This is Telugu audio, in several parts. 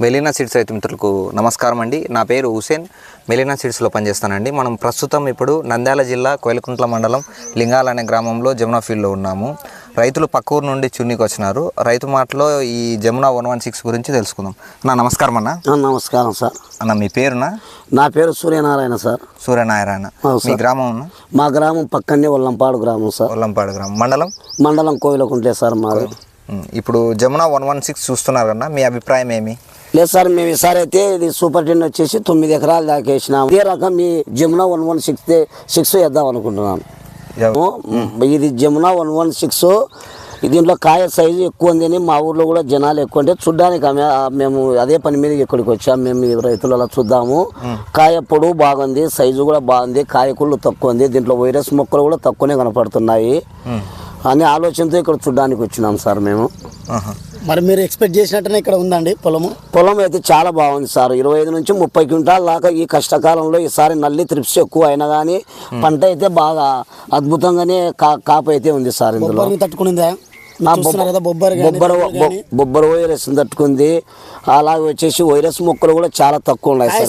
మెలీనా సీడ్స్ రైతు మిత్రులకు నమస్కారం అండి. నా పేరు హుసేన్. మెలీనా సీడ్స్లో పనిచేస్తానండి. మనం ప్రస్తుతం ఇప్పుడు నంద్యాల జిల్లా కోయిలకుంట్ల మండలం లింగాల అనే గ్రామంలో జమునా ఫీల్డ్లో ఉన్నాము. రైతులు పక్క ఊరు నుండి చున్నీకి వచ్చినారు. రైతు మాటలో ఈ జమునా వన్ వన్ సిక్స్ గురించి తెలుసుకుందాం. నా నమస్కారం అన్న. నమస్కారం సార్. అన్న మీ పేరునా? నా పేరు సూర్యనారాయణ సార్. సూర్యనారాయణ. మీ. గ్రామం మా గ్రామం పక్కనే ఒల్లంపాడు గ్రామం సార్. ఒల్లంపాడు గ్రామం. మండలం? మండలం కోయిలకుంటే సార్ మాది. ఇప్పుడు జమునా వన్ వన్ సిక్స్ చూస్తున్నారు కన్నా మీ అభిప్రాయం ఏమి? లేదు సార్ మేము ఈసారి అయితే ఇది సూపర్ టెన్ వచ్చేసి తొమ్మిది ఎకరాలు దాకా వేసినాం ఇదే రకం మీ Jamuna one one six six వేద్దాం అనుకుంటున్నాను. ఇది జమునా వన్ వన్ సిక్స్ దీంట్లో కాయ సైజు ఎక్కువ ఉందని మా ఊర్లో కూడా జనాలు ఎక్కువ అంటే చూడ్డానికి మేము అదే పని మీద ఇక్కడికి వచ్చాం. మేము రైతులు అలా చూద్దాము. కాయ పొడవు బాగుంది సైజు కూడా బాగుంది కాయ కుళ్ళు తక్కువ ఉంది దీంట్లో వైరస్ మొక్కలు కూడా తక్కువనే కనపడుతున్నాయి. అనే ఆలోచనతో ఇక్కడ చూడ్డానికి వచ్చినాం సార్ మేము. ఆహా. మరి మీరు ఎక్స్పెక్ట్ చేసినట్టునే ఇక్కడ ఉందండి పొలము? పొలం అయితే చాలా బాగుంది సార్. ఇరవై ఐదు నుంచి ముప్పై క్వింటాల దాకా ఈ కష్టకాలంలో ఈసారి నల్లి త్రిప్స్ ఎక్కువ అయినా కానీ పంట అయితే బాగా అద్భుతంగానే కా కాపు అయితే ఉంది సార్ ఇందులో. తట్టుకునిందా? బొబ్బరి వైరస్ తట్టుకుంది. అలాగే వచ్చేసి వైరస్ మొక్కలు కూడా చాలా తక్కువ ఉన్నాయి సార్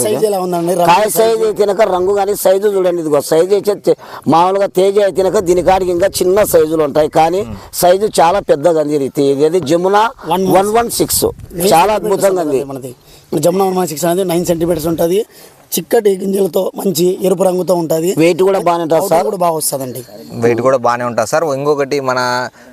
కాయ సైజు అయితేనక రంగు కానీ సైజు చూడండి ఇదిగో. సైజు అయితే మామూలుగా తేజ అయితేనక దీనికాడికి ఇంకా చిన్న సైజులు ఉంటాయి. కానీ సైజు చాలా పెద్దగా ఉంది. ఇది ఇది Jamuna One one one six. చాలా అద్భుతంగా ఉంది. మనది. జమున వన్ సిక్స్ అనేది నైన్ సెంటీమీటర్స్ ఉంటుంది. చిక్కటి గింజలతో మంచి ఎరుపు రంగుతో ఉంటుంది. వెయిట్ కూడా బాగానే ఉంటుంది సార్? కూడా బాగా వస్తుందండి. వెయిట్ కూడా బాగానే ఉంటుంది సార్. ఇంకొకటి మన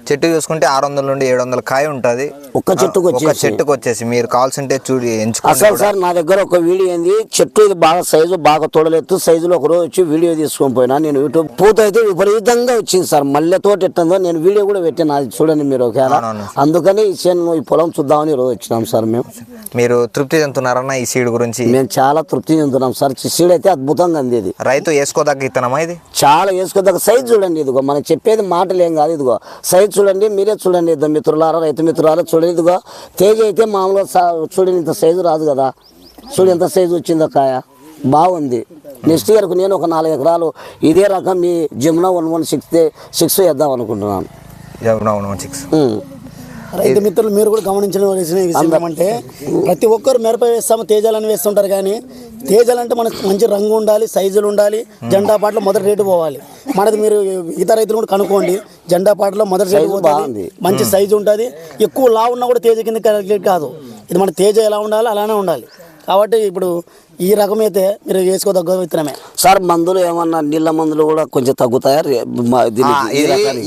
చెట్టు చూసుకుంటే ఆరు వందల నుండి ఏడు వందల కాయ ఉంటుంది. ఒక్క చెట్టుకు ఒక వచ్చేసి. చెట్టుకు వచ్చేసి మీరు కావాల్సింటే చూడి ఎంచుకోండి అసలు సార్ నా దగ్గర ఒక వీడియో ఏంది? చెట్టు ఇది బాగా సైజు బాగా తోడలెత్తు సైజులో ఒక రోజు వచ్చి వీడియో తీసుకొని పోయినా. నేను యూట్యూబ్ పూత అయితే విపరీతంగా వచ్చింది సార్. మల్లె తోట ఎట్టుందో నేను వీడియో కూడా పెట్టాను. అది చూడండి మీరు ఒకవేళ. అవునవును. అందుకని ఈ చేను ఈ పొలం చూద్దామని ఈ రోజు వచ్చినాం సార్ మేము. మీరు తృప్తి చెందుతున్నారన్న ఈ సీడ్ గురించి? మేము చాలా తృప్తి చెందుతున్నాం. సార్. సీడ్ అయితే అద్భుతంగా ఉంది ఇది. రైతు వేసుకోదగ్గ ఇత్తనమా ఇది? చాలా వేసుకోదగ్గ సైజ్ చూడండి ఇదిగో. మనం చెప్పేది మాటలు ఏం కాదు ఇదిగో. సైజ్ చూడండి మీరే చూడండి ఇద్దరు మిత్రులారా రైతు మిత్రులారా చూడండి ఇదిగో. తేజ అయితే మామూలుగా చూడండి ఇంత సైజు రాదు కదా. చూడు ఎంత సైజు వచ్చిందో కాయ. బాగుంది. నెక్స్ట్ ఇయర్కు నేను ఒక నాలుగు ఎకరాలు ఇదే రకం మీ Jamuna one one six six వేద్దాం అనుకుంటున్నాను. సిక్స్. రైతు మిత్రులు మీరు కూడా గమనించిన విషయం ఏమంటే ప్రతి ఒక్కరు మిరప వేస్తాము తేజాలని వేస్తుంటారు కానీ తేజాలు అంటే మనకు మంచి రంగు ఉండాలి సైజులు ఉండాలి జెండా పాటలో మొదటి రేటు పోవాలి. మనది మీరు ఇతర రైతులు కూడా కనుక్కోండి జెండా పాటలో మొదటి రేటు పోతుంది. మంచి సైజు ఉంటుంది ఎక్కువ లా ఉన్నా కూడా తేజ కింద కాదు. ఇది మన తేజ ఎలా ఉండాలి అలానే ఉండాలి. కాబట్టి ఇప్పుడు ఈ రకం అయితే మీరు వేసుకోదగ్గ విత్తనమే. సార్ మందులు ఏమన్నా నీళ్ళ మందులు కూడా కొంచెం తగ్గుతాయా?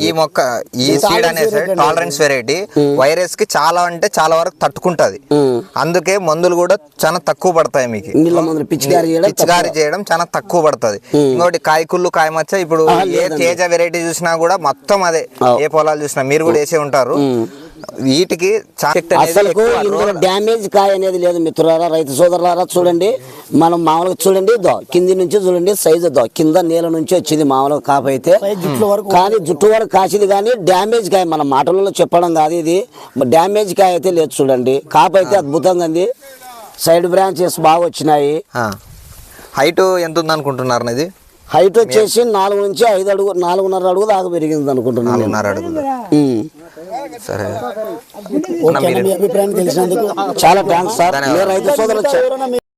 ఈ మొక్క ఈ సీడ్ అనేది. టాలరెన్స్ వెరైటీ వైరస్కి చాలా అంటే చాలా వరకు తట్టుకుంటది. ఉమ్. అందుకే మందులు కూడా చాలా తక్కువ పడతాయి మీకు. నీళ్ళ మందులు పిచికారి చేయడం చాలా తక్కువ పడుతుంది. ఇంకోటి కాయకుళ్ళు కాయమచ్చ ఇప్పుడు ఏ తేజ వెరైటీ చూసినా కూడా మొత్తం అదే. ఏ పొలాలు చూసినా మీరు కూడా వేసే ఉంటారు. వీటికి అసలు ఇందులో డ్యామేజ్ కాయ అనేది లేదు మిత్రులారా రైతు సోదరులారా చూడండి. మనం మామూలుగా చూడండి దో కింది నుంచి చూడండి సైజు దో కింద నేల నుంచి వచ్చింది మామూలుగా కాపు అయితే. కానీ జుట్టు వరకు కాసింది కానీ డ్యామేజ్ కాయ మన మాటలలో చెప్పడం కాదు ఇది. డ్యామేజ్ కాయ అయితే లేదు చూడండి. కాపు అయితే అద్భుతంగా ఉంది. సైడ్ బ్రాంచెస్ బాగా వచ్చినాయి. ఆ. హైట్ ఎంత ఉంది అనుకుంటున్నారు ఇది హైట్ వచ్చేసి నాలుగు నుంచి ఐదు అడుగు నాలుగున్నర అడుగు దాకా పెరిగింది అనుకుంటున్నాను నేను. నాలుగున్నర అడుగులు. సరే ఓకే అన్న, మీ అభిప్రాయం తెలిసినందుకు చాలా థ్యాంక్స్ సార్ మీరు రైతు మీ